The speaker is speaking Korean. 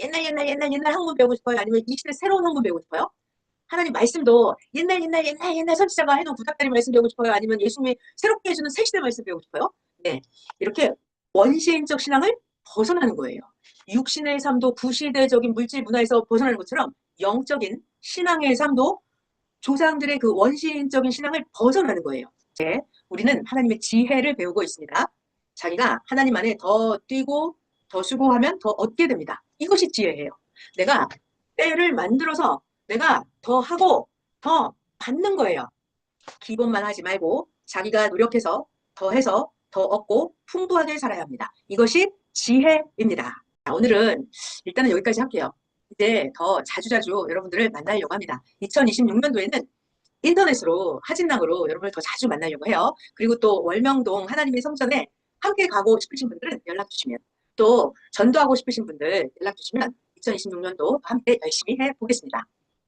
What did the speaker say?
옛날 옛날 옛날 옛날 학문 배우고 싶어요? 아니면 이 시대 새로운 학문 배우고 싶어요? 하나님 말씀도 옛날 옛날 옛날 옛날 선지자가 해놓은 구닥다리 말씀 배우고 싶어요? 아니면 예수님이 새롭게 해주는 새 시대 말씀 배우고 싶어요? 네, 이렇게 원시인적 신앙을 벗어나는 거예요. 육신의 삶도 구시대적인 물질 문화에서 벗어나는 것처럼 영적인 신앙의 삶도 조상들의 그 원시인적인 신앙을 벗어나는 거예요. 이제 우리는 하나님의 지혜를 배우고 있습니다. 자기가 하나님 안에 더 뛰고 더 수고하면 더 얻게 됩니다. 이것이 지혜예요. 내가 때를 만들어서 내가 더 하고 더 받는 거예요. 기본만 하지 말고 자기가 노력해서 더 해서 더 얻고 풍부하게 살아야 합니다. 이것이 지혜입니다. 자, 오늘은 일단은 여기까지 할게요. 이제 더 자주자주 여러분들을 만나려고 합니다. 2026년도에는 인터넷으로 하진랑으로 여러분을 더 자주 만나려고 해요. 그리고 또 월명동 하나님의 성전에 함께 가고 싶으신 분들은 연락 주시면 또 전도하고 싶으신 분들 연락 주시면 2026년도 함께 열심히 해 보겠습니다.